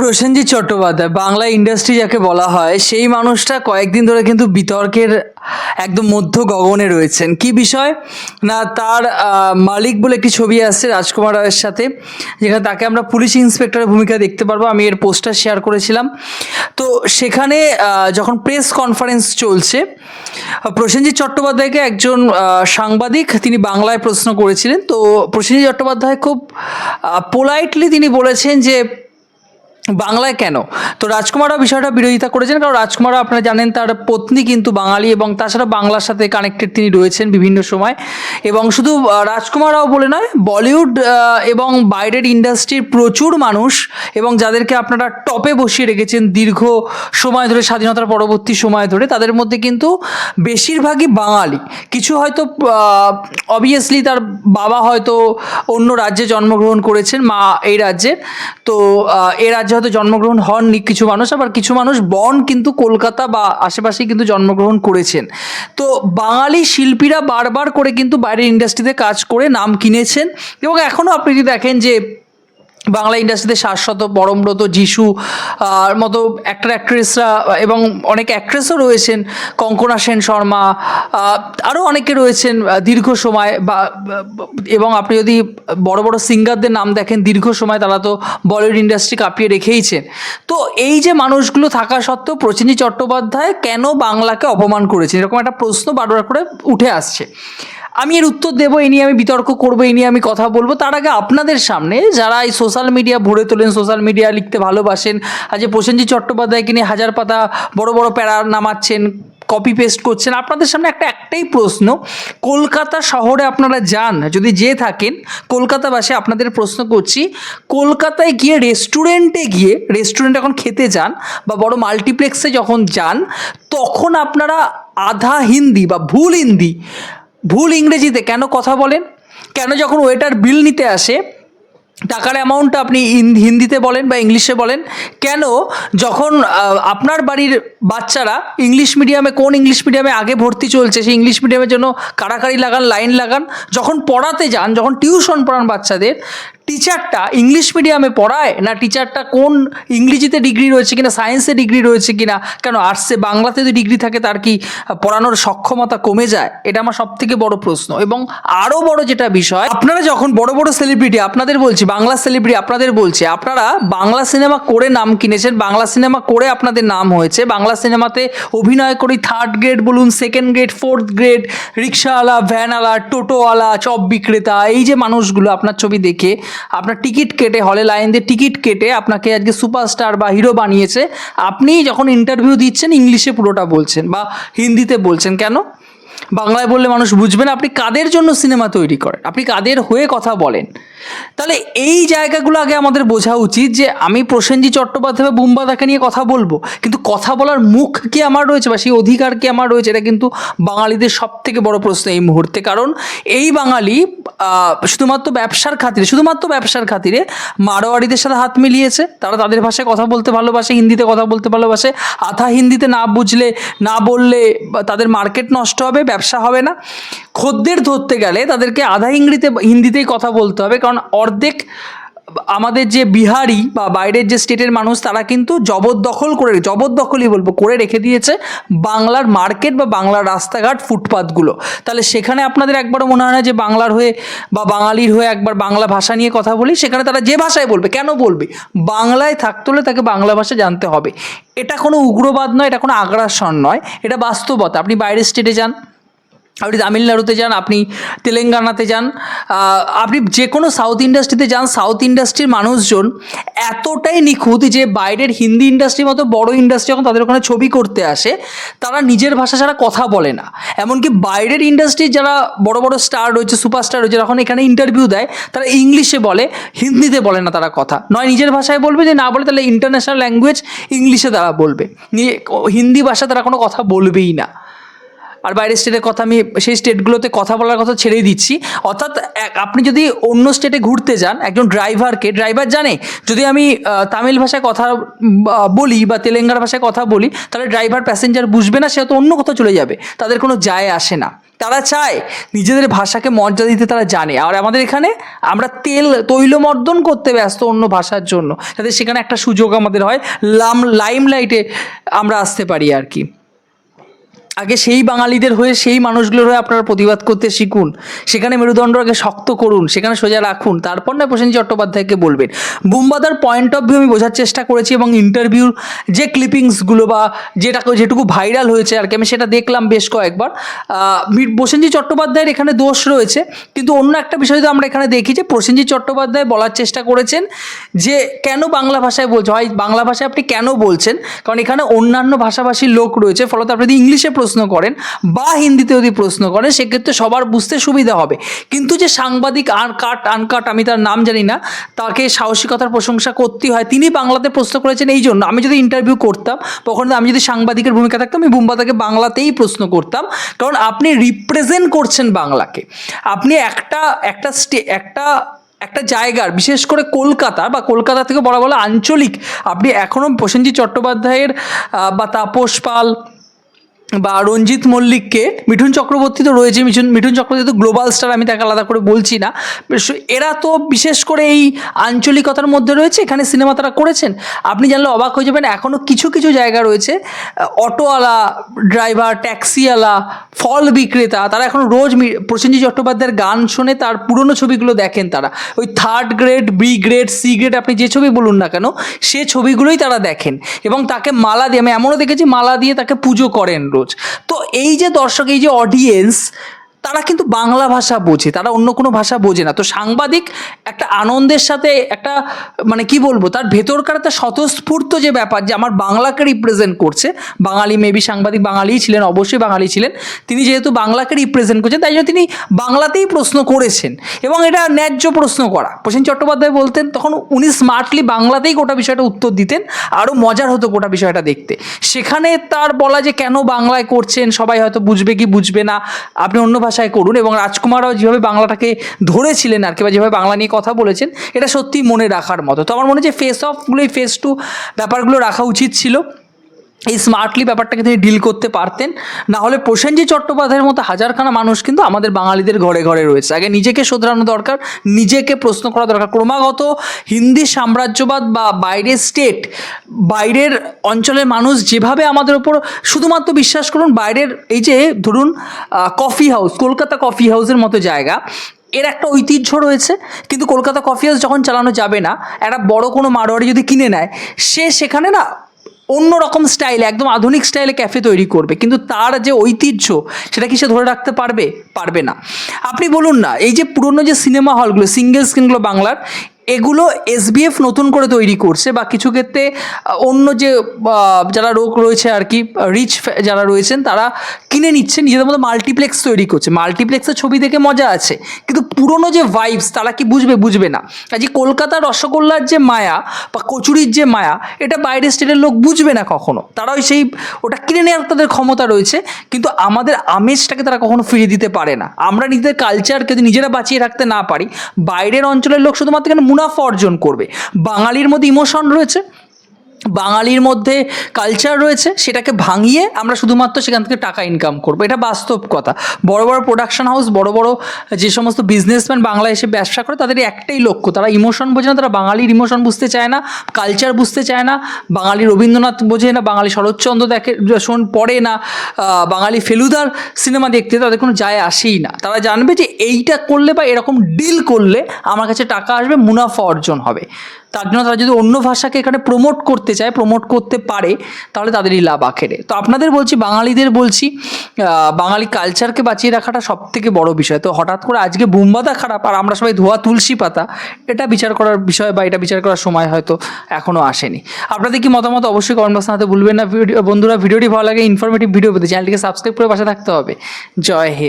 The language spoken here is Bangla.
প্রসেনজিৎ চট্টোপাধ্যায়, বাংলা ইন্ডাস্ট্রি যাকে বলা হয়, সেই মানুষটা কয়েকদিন ধরে কিন্তু বিতর্কের একদম মধ্য গগনে রয়েছেন। কি বিষয়? না, তার মালিক বলে একটি ছবি আসছে রাজকুমার রায়ের সাথে, যেখানে তাকে আমরা পুলিশ ইন্সপেক্টরের ভূমিকা দেখতে পারব। আমি এর পোস্টার শেয়ার করেছিলাম। তো সেখানে যখন প্রেস কনফারেন্স চলছে, প্রসেনজিৎ চট্টোপাধ্যায়কে একজন সাংবাদিক তিনি বাংলায় প্রশ্ন করেছিলেন। তো প্রসেনজিৎ চট্টোপাধ্যায় খুব পোলাইটলি তিনি বলেছেন যে বাংলায় কেন? তো রাজকুমারও বিষয়টা বিরোধিতা করেছেন, কারণ রাজকুমারও আপনারা জানেন তার পত্নী কিন্তু বাঙালি এবং তাছাড়া বাংলার সাথে কানেক্টেড তিনি রয়েছেন বিভিন্ন সময়। এবং শুধু রাজকুমাররাও বলে নয়, বলিউড এবং বাইরের ইন্ডাস্ট্রির প্রচুর মানুষ এবং যাদেরকে আপনারা টপে বসিয়ে রেখেছেন দীর্ঘ সময় ধরে, স্বাধীনতার পরবর্তী সময় ধরে, তাদের মধ্যে কিন্তু বেশিরভাগই বাঙালি। কিছু হয়তো অবভিয়াসলি তার বাবা হয়তো অন্য রাজ্যে জন্মগ্রহণ করেছেন, মা এই রাজ্যে তো এই রাজ্যে হয়তো জন্মগ্রহণ হননি কিছু মানুষ, আবার কিছু মানুষ বন কিন্তু কলকাতা বা আশেপাশেই কিন্তু জন্মগ্রহণ করেছেন। তো বাঙালি শিল্পীরা বারবার করে কিন্তু বাইরের ইন্ডাস্ট্রিতে কাজ করে নাম কিনেছেন এবং এখনও আপনি যদি দেখেন যে বাংলা ইন্ডাস্ট্রিতে শাশ্বত, পরমব্রত, যিশু আর মতো অ্যাক্টর অ্যাক্ট্রেসরা এবং অনেক অ্যাক্ট্রেসও রয়েছেন। কঙ্কনা সেন শর্মা আরও অনেকে রয়েছেন দীর্ঘ সময় বা, এবং আপনি যদি বড় বড় সিঙ্গারদের নাম দেখেন, দীর্ঘ সময় তারা তো বলিউড ইন্ডাস্ট্রি কাঁপিয়ে রেখেইছেন। তো এই যে মানুষগুলো থাকা সত্ত্বেও প্রচিনী চট্টোপাধ্যায় কেন বাংলাকে অপমান করেছেন? এরকম একটা প্রশ্ন বারবার করে উঠে আসছে। আমি এর উত্তর দেবো এই নিয়ে আমি বিতর্ক করব এই নিয়ে আমি কথা বলব। তার আগে আপনাদের সামনে যারা এই সোশ্যাল মিডিয়া ভরে তোলেন সোশ্যাল মিডিয়া লিখতে ভালোবাসেন আজ প্রসেনজিৎ চট্টোপাধ্যায়কে নিয়ে হাজার পাতা বড় বড় প্যারা নামাচ্ছেন কপি পেস্ট করছেন, আপনাদের সামনে একটা একটাই প্রশ্ন, কলকাতা শহরে আপনারা যান, যদি যেয়ে থাকেন, কলকাতাবাসী আপনাদের প্রশ্ন করছি, কলকাতায় গিয়ে রেস্টুরেন্টে গিয়ে রেস্টুরেন্ট এখন খেতে যান, বা বড় মাল্টিপ্লেক্সে যখন যান, তখন আপনারা আধা হিন্দি বা ভুল হিন্দি ভুল ইংরেজিতে কেন কথা বলেন? কেন যখন ওয়েটার বিল নিতে আসে, টাকার অ্যামাউন্টটা আপনি হিন্দিতে বলেন বা ইংলিশে বলেন, কেন যখন আপনার বাড়ির বাচ্চারা ইংলিশ মিডিয়ামে, কোন ইংলিশ মিডিয়ামে আগে ভর্তি চলছে, সেই ইংলিশ মিডিয়ামের জন্য কাড়াকাড়ি লাগান, লাইন লাগান, যখন পড়াতে যান, যখন টিউশন পড়ান বাচ্চাদের টিচারটা ইংলিশ মিডিয়ামে পড়ায়? না টিচারটা কোন ইংরেজিতে ডিগ্রি রয়েছে কিনা সায়েন্সে ডিগ্রি রয়েছে কিনা? কেন আর্টসে বাংলাতে যদি ডিগ্রি থাকে তার কি পড়ানোর সক্ষমতা কমে যায়? এটা আমার সব থেকে বড় প্রশ্ন। এবং আরও বড় যেটা বিষয়, আপনারা যখন বড় বড় সেলিব্রিটি আপনাদের বলছি, বাংলা সেলিব্রিটি আপনাদের বলছি, আপনারা বাংলা সিনেমা করে নাম কিনেছেন, বাংলা সিনেমা করে আপনাদের নাম হয়েছে। বাংলা সিনেমাতে অভিনয় করি থার্ড গ্রেড বলুন সেকেন্ড গ্রেড ফোর্থ গ্রেড রিক্সাওয়ালা ভ্যানওয়ালা টোটোওয়ালা, চপ বিক্রেতা, এই যে মানুষগুলো আপনার ছবি দেখে আপনার টিকিট কেটে, হলে লাইন দিয়ে টিকিট কেটে আপনাকে আজকে সুপারস্টার বা হিরো বানিয়েছে। আপনি যখন ইন্টারভিউ দিচ্ছেন, ইংলিশে পুরোটা বলছেন বা হিন্দিতে বলছেন। কেন? বাংলায় বললে মানুষ বুঝবে না, আপনি কাদের জন্য সিনেমা তৈরি করেন? আপনি কাদের হয়ে কথা বলেন? তাহলে এই জায়গাগুলো আগে আমাদের বোঝা উচিত যে আমি প্রসেনজিৎ চট্টোপাধ্যায় বা বুম্বাদাকে নিয়ে কথা বলব, কিন্তু কথা বলার মুখ কি আমার রয়েছে বা সেই অধিকার কি আমার রয়েছে? এটা কিন্তু বাঙালিদের সব থেকে বড় প্রশ্ন এই মুহূর্তে। কারণ এই বাঙালি শুধুমাত্র ব্যবসার খাতিরে, শুধুমাত্র ব্যবসার খাতিরে মারোয়ারিদের সাথে হাত মিলিয়েছে। তারা তাদের ভাষায় কথা বলতে ভালোবাসে, হিন্দিতে কথা বলতে ভালোবাসে। আধা হিন্দিতে না বুঝলে, না বললে তাদের মার্কেট নষ্ট হবে ব্যবসা হবে না। খদ্দের ধরতে গেলে তাদেরকে আধা ইংরেজিতে, হিন্দিতেই কথা বলতে হবে। কারণ অর্ধেক আমাদের যে বিহারি বা বাইরের যে স্টেটের মানুষ, তারা কিন্তু জবরদখল করে, জবরদখলই বলব, করে রেখে দিয়েছে বাংলার মার্কেট বা বাংলার রাস্তাঘাট ফুটপাতগুলো। তাহলে সেখানে আপনাদের একবারও মনে হয় না যে বাংলার হয়ে বা বাঙালির হয়ে একবার বাংলা ভাষা নিয়ে কথা বলি? সেখানে তারা যে ভাষায় বলবে, কেন বলবে? বাংলায় থাকতে হলে তাকে বাংলা ভাষা জানতে হবে। এটা কোনো উগ্রবাদ নয়, এটা কোনো আগ্রাসন নয়, এটা বাস্তবতা। আপনি বাইরের স্টেটে যান আপনি তামিলনাড়ুতে যান, আপনি তেলেঙ্গানাতে যান আপনি যে কোনো সাউথ ইন্ডাস্ট্রিতে যান সাউথ ইন্ডাস্ট্রির মানুষজন এতটাই নিখুঁত যে বাইরের হিন্দি ইন্ডাস্ট্রির মতো বড় ইন্ডাস্ট্রি যখন তাদের ওখানে ছবি করতে আসে, তারা নিজের ভাষা ছাড়া কথা বলে না। এমনকি বাইরের ইন্ডাস্ট্রির যারা বড় বড় স্টার রয়েছে সুপারস্টার রয়েছে, যখন এখানে ইন্টারভিউ দেয়, তারা ইংলিশে বলে, হিন্দিতে বলে না তারা কথা। নয়, নিজের ভাষায় বলবে যে না বলে, তাহলে ইন্টারন্যাশনাল ল্যাঙ্গুয়েজ ইংলিশে তারা বলবে। হিন্দি ভাষা তারা কোনো কথা বলবেই না। আর বাইরের স্টেটের কথা আমি সেই স্টেটগুলোতে কথা বলার কথা ছেড়েই দিচ্ছি। অর্থাৎ আপনি যদি অন্য স্টেটে ঘুরতে যান, একজন ড্রাইভারকে ড্রাইভার জানে, যদি আমি তামিল ভাষায় কথা বলি বা তেলেঙ্গানা ভাষায় কথা বলি, তাহলে ড্রাইভার প্যাসেঞ্জার বুঝবে না সে তো অন্য কোথাও চলে যাবে। তাদের কোনো যায় আসে না। তারা চায় নিজেদের ভাষাকে মর্যাদা দিতে তারা জানে। আর আমাদের এখানে আমরা তেল তৈলমর্দন করতে ব্যস্ত অন্য ভাষার জন্য। যাতে সেখানে একটা সুযোগ আমাদের হয়, লাম লাইম লাইটে আমরা আসতে পারি আর কি। আগে সেই বাঙালিদের হয়ে, সেই মানুষগুলোর হয়ে আপনারা প্রতিবাদ করতে শিখুন। সেখানে মেরুদণ্ড আগে শক্ত করুন, সেখানে সোজা রাখুন। তারপর না প্রসেনজিৎ চট্টোপাধ্যায়কে বলবেন। বুম্বাদার পয়েন্ট অফ ভিউ আমি বোঝার চেষ্টা করেছি এবং ইন্টারভিউর যে ক্লিপিংসগুলো বা যেটা যেটুকু ভাইরাল হয়েছে আর কি, আমি সেটা দেখলাম বেশ কয়েকবার। প্রসেনজিৎ চট্টোপাধ্যায়ের এখানে দোষ রয়েছে, কিন্তু অন্য একটা বিষয় তো আমরা এখানে দেখি যে প্রসেনজিৎ চট্টোপাধ্যায় বলার চেষ্টা করেছেন যে কেন বাংলা ভাষায় বলছে হয় বাংলা ভাষায় আপনি কেন বলছেন? কারণ এখানে অন্যান্য ভাষাভাষীর লোক রয়েছে, ফলত আপনি যদি ইংলিশে প্রশ্ন করেন বা হিন্দিতে যদি প্রশ্ন করেন, সেক্ষেত্রে সবার বুঝতে সুবিধা হবে। কিন্তু যে সাংবাদিক আর কাট আনকাট, আমি তার নাম জানি না, তাকে সাহসিকতার প্রশংসা করতে হয়। তিনি বাংলাতে প্রশ্ন করেছেন এই জন্য। আমি যদি ইন্টারভিউ করতাম, তখন আমি যদি সাংবাদিকের ভূমিকা থাকতাম, আমি বুম্বাদাকে বাংলাতেই প্রশ্ন করতাম। কারণ আপনি রিপ্রেজেন্ট করছেন বাংলাকে। আপনি একটা একটা স্টে একটা একটা জায়গার, বিশেষ করে কলকাতা বা কলকাতা থেকে বলা বলা আঞ্চলিক, আপনি এখনও প্রসেনজিৎ চট্টোপাধ্যায়ের বা তাপস পাল বা রঞ্জিত মল্লিককে মিঠুন চক্রবর্তী তো রয়েছে, মিঠুন মিঠুন চক্রবর্তী তো গ্লোবাল স্টার আমি তাকে আলাদা করে বলছি না। এরা তো বিশেষ করে এই আঞ্চলিকতার মধ্যে রয়েছে, এখানে সিনেমা তারা করেছেন। আপনি জানলে অবাক হয়ে যাবেন এখনও কিছু কিছু জায়গা রয়েছে। অটোওয়ালা ড্রাইভার ট্যাক্সিওয়ালা ফল বিক্রেতা, তারা এখন রোজ প্রসেনজিৎ চট্টোপাধ্যায়ের গান শুনে তার পুরনো ছবিগুলো দেখেন তারা। ওই third grade B grade C grade আপনি যে ছবি বলুন না কেন, সে ছবিগুলোই তারা দেখেন। এবং তাকে মালা দিয়ে, আমি এমনও দেখেছি, মালা দিয়ে তাকে পুজো করেন রোজ। তো এই যে দর্শক এই যে অডিয়েন্স তারা কিন্তু বাংলা ভাষা বোঝে, তারা অন্য কোনো ভাষা বোঝে না। তো সাংবাদিক একটা আনন্দের সাথে একটা মানে কি বলব, তার ভেতরকার একটা স্বতঃস্ফূর্ত যে ব্যাপার যে আমার বাংলাকে রিপ্রেজেন্ট করছে, বাঙালি মেবি সাংবাদিক বাঙালিই ছিলেন, অবশ্যই বাঙালি ছিলেন, তিনি যেহেতু বাংলাকে রিপ্রেজেন্ট করছেন, তাই জন্য তিনি বাংলাতেই প্রশ্ন করেছেন এবং এটা ন্যায্য প্রশ্ন করা। প্রসেন চট্টোপাধ্যায় বলতেন, তখন উনি স্মার্টলি বাংলাতেই গোটা বিষয়টা উত্তর দিতেন আরও মজার হতো গোটা বিষয়টা দেখতে। সেখানে তার বলা যে কেন বাংলায় করছেন, সবাই হয়তো বুঝবে কি বুঝবে না, আপনি অন্য ভাষায় করুন এবং রাজকুমারও যেভাবে বাংলাটাকে ধরেছিলেন আর কি, বা যেভাবে বাংলা নিয়ে কথা বলেছেন, এটা সত্যি মনে রাখার মতো। তো আমার মনে হচ্ছে যে ফেস অফগুলো এই ফেস টু ব্যাপারগুলো রাখা উচিত ছিল। এই স্মার্টলি ব্যাপারটাকে তিনি ডিল করতে পারতেন। না হলে প্রসেনজিৎ চট্টোপাধ্যায়ের মতো হাজারখানা মানুষ কিন্তু আমাদের বাঙালিদের ঘরে ঘরে রয়েছে। আগে নিজেকে শোধরানো দরকার, নিজেকে প্রশ্ন করা দরকার। ক্রমাগত হিন্দি সাম্রাজ্যবাদ বা বাইরের স্টেট বাইরের অঞ্চলের মানুষ যেভাবে আমাদের ওপর শুধুমাত্র বিশ্বাস করুন, বাইরের এই যে ধরুন কফি হাউস কলকাতা কফি হাউসের মতো জায়গা, এর একটা ঐতিহ্য রয়েছে। কিন্তু কলকাতা কফি হাউস যখন চালানো যাবে না, একটা বড় কোনো মারোয়ারি যদি কিনে নেয়, সে সেখানে না অন্য রকম স্টাইলে একদম আধুনিক স্টাইলে ক্যাফে তৈরি করবে। কিন্তু তার যে ঐতিহ্য, সেটা কি সে ধরে রাখতে পারবে? পারবে না। আপনি বলুন না, এই যে পুরনো যে সিনেমা হলগুলো সিঙ্গেল স্ক্রিনগুলো বাংলার এগুলো এসবিএফ নতুন করে তৈরি করছে বা কিছু ক্ষেত্রে অন্য যে যারা লোক রয়েছে আর কি রিচ যারা রয়েছেন তারা কিনে নিচ্ছে নিজেদের মতো মাল্টিপ্লেক্স তৈরি করছে। মাল্টিপ্লেক্সের ছবি দেখে মজা আছে, কিন্তু পুরনো যে ভাইবস তারা কি বুঝবে? বুঝবে না। কাজে কলকাতার রসগোল্লার যে মায়া বা কচুরির যে মায়া, এটা বাইরের স্টেটের লোক বুঝবে না কখনো। তারা ওই সেই, ওটা কিনে নেওয়ার তাদের ক্ষমতা রয়েছে, কিন্তু আমাদের আমেজটাকে তারা কখনো ফিরিয়ে দিতে পারে না। আমরা নিজেদের কালচারকে যদি নিজেরা বাঁচিয়ে রাখতে না পারি, বাইরের অঞ্চলের লোক শুধুমাত্র কেন মুনাফা অর্জন করবে। বাঙালির মধ্যে ইমোশন রয়েছে। বাঙালির মধ্যে কালচার রয়েছে, সেটাকে ভাঙিয়ে আমরা শুধুমাত্র সেখান থেকে টাকা ইনকাম করব। এটা বাস্তব কথা। বড় বড় প্রোডাকশন হাউস বড় বড় যে সমস্ত বিজনেসম্যান বাংলায় এসে ব্যবসা করে তাদের একটাই লক্ষ্য। তারা ইমোশন বোঝে না, তারা বাঙালির ইমোশন বুঝতে চায় না কালচার বুঝতে চায় না, বাঙালি রবীন্দ্রনাথ বোঝে না, বাঙালি শরৎচন্দ্র দেখে শোন পড়ে না বাঙালি ফেলুদার সিনেমা দেখতে, তাদের কোনো যায় আসেই না। তারা জানবে যে এইটা করলে বা এরকম ডিল করলে আমার কাছে টাকা আসবে, মুনাফা অর্জন হবে। তার জন্য তারা যদি অন্য ভাষাকে এখানে প্রমোট করতে চায় প্রমোট করতে পারে, তাহলে তাদেরই লাভ আখেরে। তো আপনাদের বলছি, বাঙালিদের বলছি বাঙালি কালচারকে বাঁচিয়ে রাখাটা সব থেকে বড় বিষয়। তো হঠাৎ করে আজকে বুম্বাদা খারাপ, আর আমরা সবাই ধোয়া তুলসী পাতা, এটা বিচার করার বিষয় বা এটা বিচার করার সময় হয়তো এখনও আসেনি। আপনাদের কি মতামত অবশ্যই কমেন্ট বক্সে জানাতে ভুলবেন না। ভিডিও, বন্ধুরা, ভিডিওটি ভালো লাগে ইনফরমেটিভ ভিডিও পেতে চ্যানেলটিকে সাবস্ক্রাইব করে পাশে থাকতে হবে। জয় হিন্দ।